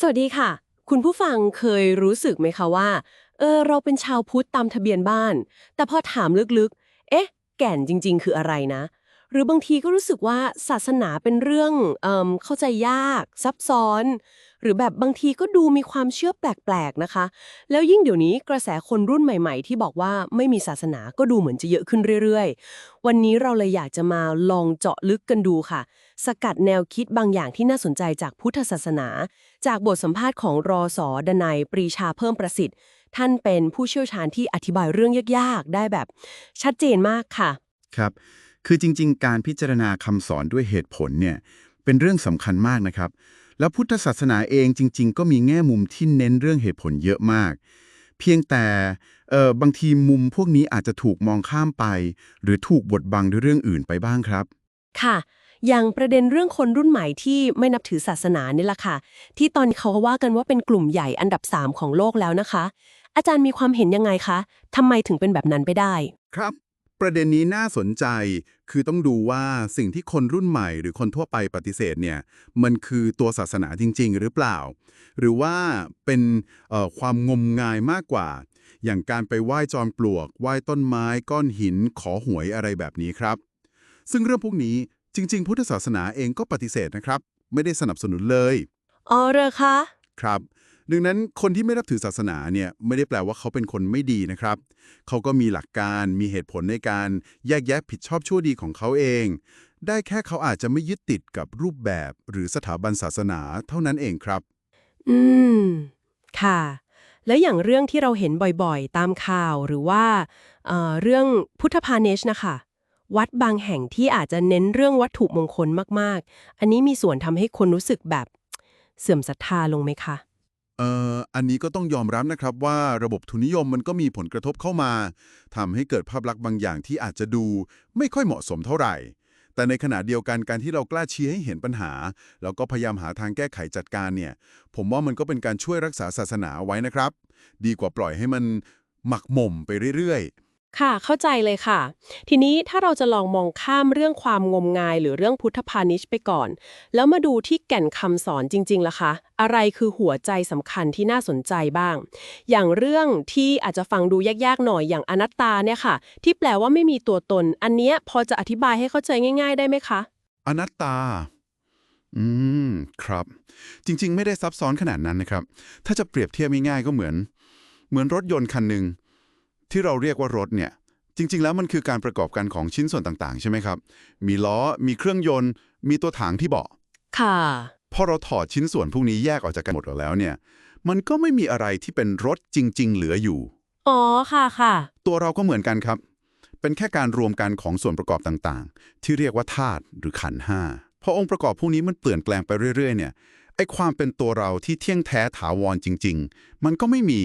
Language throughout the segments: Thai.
สวัสดีค่ะ คุณผู้ฟังเคยรู้สึกไหมคะว่า เออ เราเป็นชาวพุทธตามทะเบียนบ้าน แต่พอถามลึกๆ เอ๊ะ แก่นจริง ๆ คืออะไรนะ หรือบางทีก็รู้สึกว่าศาสนาเป็นเรื่องเอ่อเข้าใจยาก ซับซ้อน รือแบบบางทีก็ดูมีความเชื่อแปลกๆนะคะ แล้วยิ่งเดี๋ยวนี้กระแสคนรุ่นใหม่ ๆ ที่บอกว่าไม่มีศาสนาก็ดูเหมือนจะเยอะขึ้นเรื่อยๆ วันนี้เราเลยอยากจะมาลองเจาะลึกกันดูค่ะ สกัดแนวคิดบางอย่างที่น่าสนใจจากพุทธศาสนา จากบทสัมภาษณ์ของรอสอดนัยปรีชาเพิ่มประสิทธิ์ ท่านเป็นผู้เชี่ยวชาญที่อธิบายเรื่องยากๆ ได้แบบ ชัดเจนมากค่ะ ครับ คือจริง ๆ การพิจารณาคำสอนด้วยเหตุผลเนี่ยเป็นเรื่องสำคัญมากนะครับ แล้วพุทธศาสนาเองจริง ๆ ก็มีแง่มุมที่เน้นเรื่องเหตุผลเยอะมาก เพียงแต่เอ่อบางทีมุมพวกนี้อาจจะถูกมองข้ามไป หรือถูกบดบังด้วยเรื่องอื่นไปบ้างครับ ค่ะอย่างประเด็นเรื่องคนรุ่นใหม่ที่ไม่นับถือศาสนานี่แหละค่ะ ที่ตอนนี้เขาว่ากันว่าเป็นกลุ่มใหญ่อันดับ 3 ของโลกแล้วนะคะ อาจารย์มีความเห็นยังไงคะทำไมถึงเป็นแบบนั้นไปได้ ครับ ประเด็นนี้น่าสนใจ คือต้องดูว่าสิ่งที่คนรุ่นใหม่หรือคนทั่วไปปฏิเสธเนี่ย มันคือตัวศาสนาจริง ๆ หรือเปล่า หรือว่าเป็นเอ่อความงมงายมากกว่า อย่างการไปไหว้จอมปลวก ไหว้ต้นไม้ ก้อนหิน ขอหวยอะไรแบบนี้ครับ ซึ่งเรื่องพวกนี้จริง ๆ พุทธศาสนาเองก็ปฏิเสธนะครับ ไม่ได้สนับสนุนเลย อ๋อเหรอคะ ครับ ดังนั้นคนที่ไม่รับถือศาสนาเนี่ยไม่ได้แปลว่าเขาเป็นคนไม่ดีนะครับ เขาก็มีหลักการมีเหตุผลในการแยกแยะผิดชอบชั่วดีของเขาเอง ได้แค่เขาอาจจะไม่ยึดติดกับรูปแบบ หรือสถาบันศาสนาเท่านั้นเองครับ อืม ค่ะ แล้วอย่างเรื่องที่เราเห็นบ่อยๆ ตามข่าวหรือว่าเเรื่องพุทธพาเนชนะคะวัดบางแห่งที่อาจจะเน้นเรื่องวัตถุมงคลมากๆ อันนี้มีส่วนทำให้คนรู้สึกแบบเสื่อมศรัทธาลงไหมคะ เอ่ออันนี้ก็ต้องยอมรับนะครับว่าระบบทุนนิยมมันก็มีผลกระทบเข้ามาทำให้เกิดภาพลักษณ์บางอย่างที่อาจจะดูไม่ค่อยเหมาะสมเท่าไหร่ แต่ในขณะเดียวกันการที่เรากล้าชี้ให้เห็นปัญหา แล้วก็พยายามหาทางแก้ไขจัดการเนี่ย ผมว่ามันก็เป็นการช่วยรักษาศาสนาเอาไว้นะครับ ดีกว่าปล่อยให้มันหมักหม่มไปเรื่อยๆ ค่ะ เข้าใจเลยค่ะ ทีนี้ถ้าเราจะลองมองข้ามเรื่องความงมงาย หรือเรื่องพุทธพาณิชย์ไปก่อน แล้วมาดูที่แก่นคำสอนจริงๆล่ะคะ อะไรคือหัวใจสำคัญที่น่าสนใจบ้าง อย่างเรื่องที่อาจจะฟังดูยากๆหน่อยอย่างอนัตตาเนี่ยค่ะ ที่แปลว่าไม่มีตัวตน อันเนี้ยพอจะอธิบายให้เข้าใจง่าย ๆ ได้ไหมคะ อนัตตา อืม ครับ จริงๆ ไม่ได้ซับซ้อนขนาดนั้นนะครับ ถ้าจะเปรียบเทียบง่ายๆก็เหมือน เหมือนรถยนต์คันหนึ่ง ที่เราเรียกว่ารถเนี่ยจริง ๆ แล้วมันคือการประกอบกันของชิ้นส่วนต่างๆ ใช่ไหมครับ มีล้อ มีเครื่องยนต์ มีตัวถังที่เบาะ ค่ะ พอเราถอดชิ้นส่วนพวกนี้แยกออกจากกันหมดแล้วเนี่ย มันก็ไม่มีอะไรที่เป็นรถจริง ๆ เหลืออยู่ อ๋อ ค่ะค่ะ ตัวเราก็เหมือนกันครับ เป็นแค่การรวมกันของส่วนประกอบต่างๆ ที่เรียกว่าธาตุหรือขันธ์ห้า พอองค์ประกอบพวกนี้มันเปลี่ยนแปลงไปเรื่อย ๆ เนี่ย ไอความเป็นตัวเราที่เที่ยงแท้ถาวรจริง ๆ มันก็ไม่มี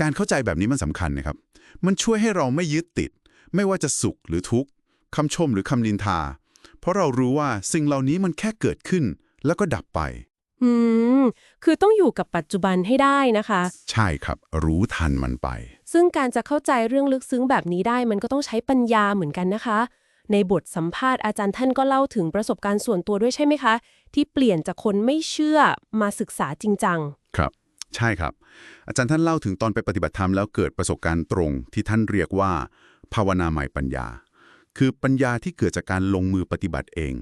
การเข้าใจแบบนี้มันสำคัญนะครับ มันช่วยให้เราไม่ยึดติด ไม่ว่าจะสุขหรือทุกข์คำชมหรือคำนินทา เพราะเรารู้ว่าสิ่งเหล่านี้มันแค่เกิดขึ้น แล้วก็ดับไป อืม คือต้องอยู่กับปัจจุบันให้ได้นะคะ ใช่ครับ รู้ทันมันไป ซึ่งการจะเข้าใจเรื่องลึกซึ้งแบบนี้ได้ มันก็ต้องใช้ปัญญาเหมือนกันนะคะ ในบทสัมภาษณ์อาจารย์ท่านก็เล่าถึงประสบการณ์ส่วนตัวด้วยใช่ไหมคะ ที่เปลี่ยนจากคนไม่เชื่อมาศึกษาจริงจังครับ ใช่ครับ อาจารย์ท่านเล่าถึงตอนไปปฏิบัติธรรมแล้วเกิดประสบการณ์ตรงที่ท่านเรียกว่า ภาวนาใหม่ปัญญา คือปัญญาที่เกิดจากการลงมือปฏิบัติเอง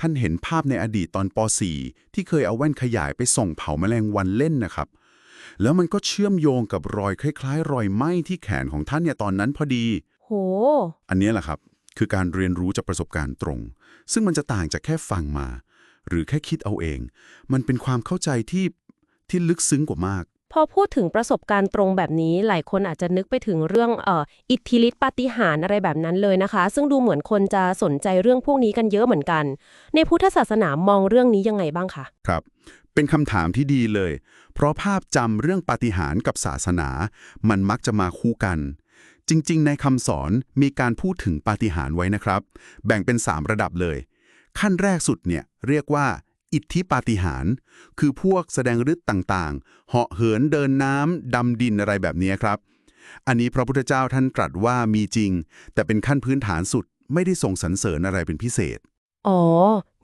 ท่านเห็นภาพในอดีตตอนป .4 ที่เคยเอาแว่นขยายไปส่องเผาแมลงวันเล่นนะครับ แล้วมันก็เชื่อมโยงกับรอยคล้ายๆ รอยไหม้ที่แขนของท่านเนี่ยตอนนั้นพอดีโห อันเนี้ยแหละครับ คือการเรียนรู้จากประสบการณ์ตรง ซึ่งมันจะต่างจากแค่ฟังมา หรือแค่คิดเอาเอง มันเป็นความเข้าใจที่ ที่ลึกซึ้งกว่ามาก พอพูดถึงประสบการณ์ตรงแบบนี้ หลายคนอาจจะนึกไปถึงเรื่องเอ่ออิทธิฤทธิปาฏิหาริย์อะไรแบบนั้นเลยนะคะ ซึ่งดูเหมือนคนจะสนใจเรื่องพวกนี้กันเยอะเหมือนกัน ในพุทธศาสนามองเรื่องนี้ยังไงบ้างคะครับ เป็นคำถามที่ดีเลย เพราะภาพจำเรื่องปาฏิหาริย์กับศาสนา มันมักจะมาคู่กัน จริง ๆ ในคำสอนมีการพูดถึงปาฏิหาริย์ไว้นะครับ แบ่งเป็น 3 ระดับเลย ขั้นแรกสุดเนี่ยเรียกว่า อิทธิปาฏิหาริย์คือพวกแสดงฤทธิ์ต่างๆ เหาะเหินเดินน้ำดำดินอะไรแบบนี้ครับ อันนี้พระพุทธเจ้าท่านตรัสว่ามีจริง แต่เป็นขั้นพื้นฐานสุดไม่ได้ส่งสรรเสริญอะไรเป็นพิเศษ อ๋อ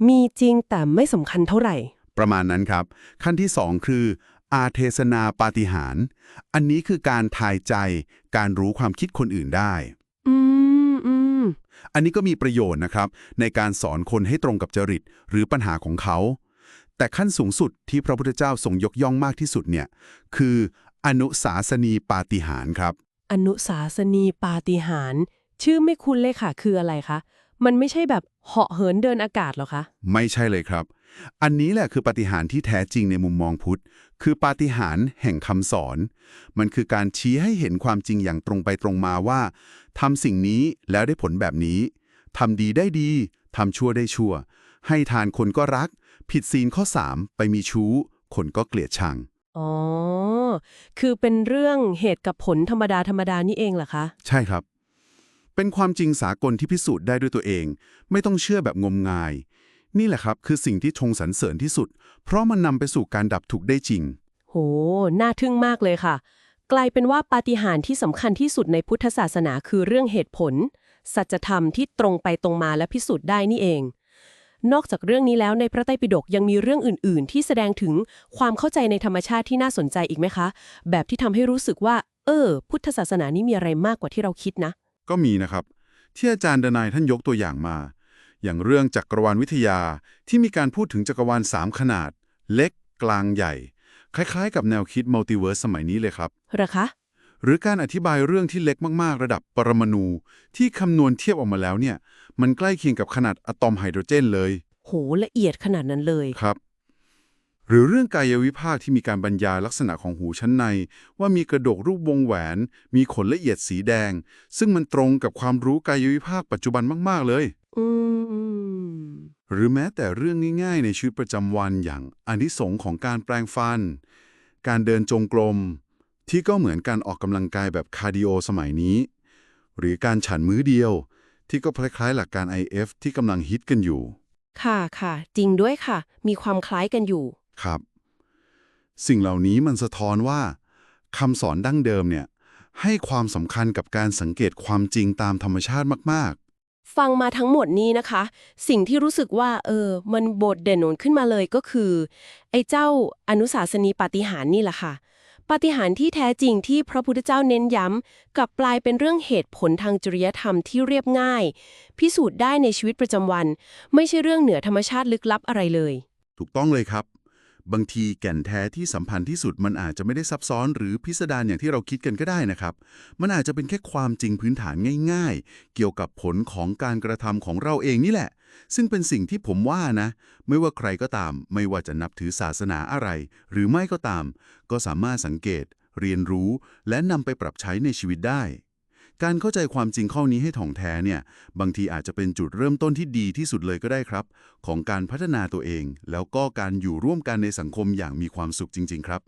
มีจริงแต่ไม่สำคัญเท่าไหร่ ประมาณนั้นครับ ขั้นที่2คือ อาเทศนาปาฏิหาริย์อันนี้คือการทายใจ การรู้ความคิดคนอื่นได้ อืมอืมอันนี้ก็มีประโยชน์นะครับ ในการสอนคนให้ตรงกับจริต หรือปัญหาของเขา แต่ขั้นสูงสุดที่พระพุทธเจ้าทรงยกย่องมากที่สุดเนี่ยคืออนุสาสนีปาฏิหาริย์ครับ อนุสาสนีปาฏิหาริย์ชื่อไม่คุ้นเลยค่ะ คืออะไรคะ มันไม่ใช่แบบเหาะเหินเดินอากาศหรอคะ ไม่ใช่เลยครับ อันนี้แหละคือปาฏิหาริย์ที่แท้จริงในมุมมองพุทธ คือปาฏิหาริย์แห่งคำสอน มันคือการชี้ให้เห็นความจริงอย่างตรงไปตรงมาว่าทำสิ่งนี้แล้วได้ผลแบบนี้ทำดีได้ดีทำชั่วได้ชั่ว ให้ทานคนก็รัก ผิดศีลข้อ 3 ไปมีชู้ คนก็เกลียดชัง อ๋อ คือเป็นเรื่องเหตุกับผลธรรมดาธรรมดานี่เองเหรอคะ ใช่ครับ เป็นความจริงสากลที่พิสูจน์ได้ด้วยตัวเอง ไม่ต้องเชื่อแบบงมงาย นี่แหละครับคือสิ่งที่ชงสรรเสริญที่สุด เพราะมันนำไปสู่การดับทุกข์ได้จริง โห น่าทึ่งมากเลยค่ะ กลายเป็นว่าปาฏิหาริย์ที่สำคัญที่สุดในพุทธศาสนาคือเรื่องเหตุผล สัจธรรมที่ตรงไปตรงมาและพิสูจน์ได้นี่เอง นอกจากเรื่องนี้แล้วในพระไตรปิฎกยังมีเรื่องอื่น ๆ ที่แสดงถึงความเข้าใจในธรรมชาติที่น่าสนใจอีกไหมคะ แบบที่ทำให้รู้สึกว่า เออ พุทธศาสนานี่มีอะไรมากกว่าที่เราคิดนะ ก็มีนะครับ ที่อาจารย์ดนายท่านยกตัวอย่างมา อย่างเรื่องจักรวาลวิทยาที่มีการพูดถึงจักรวาลสามขนาด เล็ก กลางใหญ่ คล้ายๆ กับแนวคิดมัลติเวิร์สสมัยนี้เลยครับเหรอคะหรือการอธิบายเรื่องที่เล็กมากๆ ระดับปรมาณูที่คำนวณเทียบออกมาแล้วเนี่ยมันใกล้เคียงกับขนาดอะตอมไฮโดรเจนเลยโหละเอียดขนาดนั้นเลยครับหรือเรื่องกายวิภาคที่มีการบรรยายลักษณะของหูชั้นใน ว่ามีกระโดกรูปวงแหวน มีขนละเอียดสีแดง ซึ่งมันตรงกับความรู้กายวิภาคปัจจุบันมาก ๆ เลย อืม หรือแม้แต่เรื่องง่ายๆ ในชีวิตประจำวันอย่างอานิสงส์ของการแปรงฟัน การเดินจงกรม ที่ก็เหมือนการออกกำลังกายแบบคาร์ดิโอสมัยนี้ หรือการฉันมื้อเดียว ที่ก็คล้ายๆหลักการ IF ที่กำลังฮิตกันอยู่ ค่ะค่ะ จริงด้วยค่ะ มีความคล้ายกันอยู่ ครับ สิ่งเหล่านี้มันสะท้อนว่าคำสอนดั้งเดิมเนี่ยให้ความสำคัญกับการสังเกตความจริงตามธรรมชาติมาก ฟังมาทั้งหมดนี้นะคะ สิ่งที่รู้สึกว่า เออ มันโบดเด่นนขึ้นมาเลยก็คือ ไอ้เจ้าอนุสาสนีปาฏิหาริย์นี่แหละค่ะปาฏิหาริย์ที่แท้จริงที่พระพุทธเจ้าเน้นย้ำกลับกลายเป็นเรื่องเหตุผลทางจริยธรรมที่เรียบง่าย พิสูจน์ได้ในชีวิตประจำวัน ไม่ใช่เรื่องเหนือธรรมชาติลึกลับอะไรเลย ถูกต้องเลยครับ บางทีแก่นแท้ที่สัมพันธ์ที่สุดมันอาจจะไม่ได้ซับซ้อนหรือพิสดารอย่างที่เราคิดกันก็ได้นะครับ มันอาจจะเป็นแค่ความจริงพื้นฐานง่าย ๆ เกี่ยวกับผลของการกระทำของเราเองนี่แหละ ซึ่งเป็นสิ่งที่ผมว่านะ ไม่ว่าใครก็ตาม ไม่ว่าจะนับถือศาสนาอะไร หรือไม่ก็ตาม ก็สามารถสังเกต เรียนรู้ และนำไปปรับใช้ในชีวิตได้ การเข้าใจความจริงข้อนี้ให้ถ่องแท้เนี่ย บางทีอาจจะเป็นจุดเริ่มต้นที่ดีที่สุดเลยก็ได้ครับ ของการพัฒนาตัวเอง แล้วก็การอยู่ร่วมกันในสังคมอย่างมีความสุขจริง ๆ ครับ